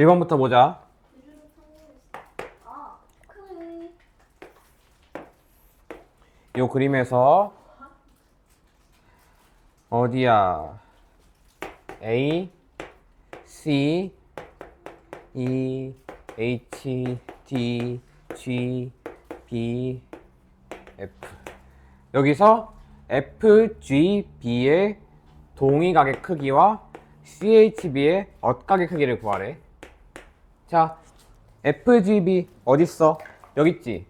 1번부터 보자. 이 그림에서 어디야? A, C, E, H, D, G, B, F. 여기서 F, G, B의 동위각의 크기와 CHB의 엇각의 크기를 구하래. 자, FGB 어딨어? 여기 있지?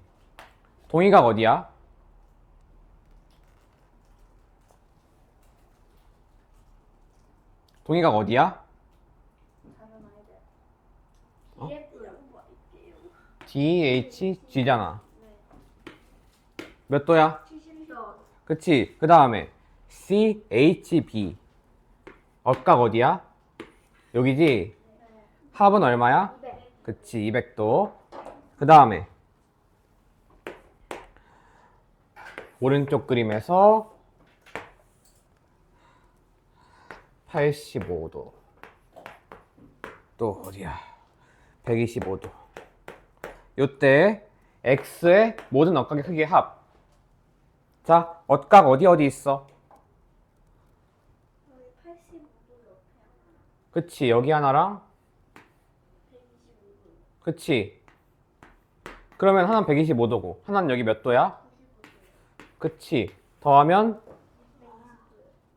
동위각 어디야? 동의각 어디야? 어? DHG잖아. 네. 몇 도야? 70도. 그치? 그 다음에 CHB. 엇각 어디야? 여기지? 네. 합은 얼마야? 네. 그치, 200도. 그 다음에 오른쪽 그림에서 85도. 또 어디야? 125도. 요때 x의 모든 엇각의 크기의 합. 자, 엇각 어디 어디 있어? 여기 85도 옆에 그치, 여기 하나랑 125도. 그치? 그러면 하나는 125도고 하나는 여기 몇 도야? 그치? 더하면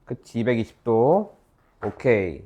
그치 220도 오케이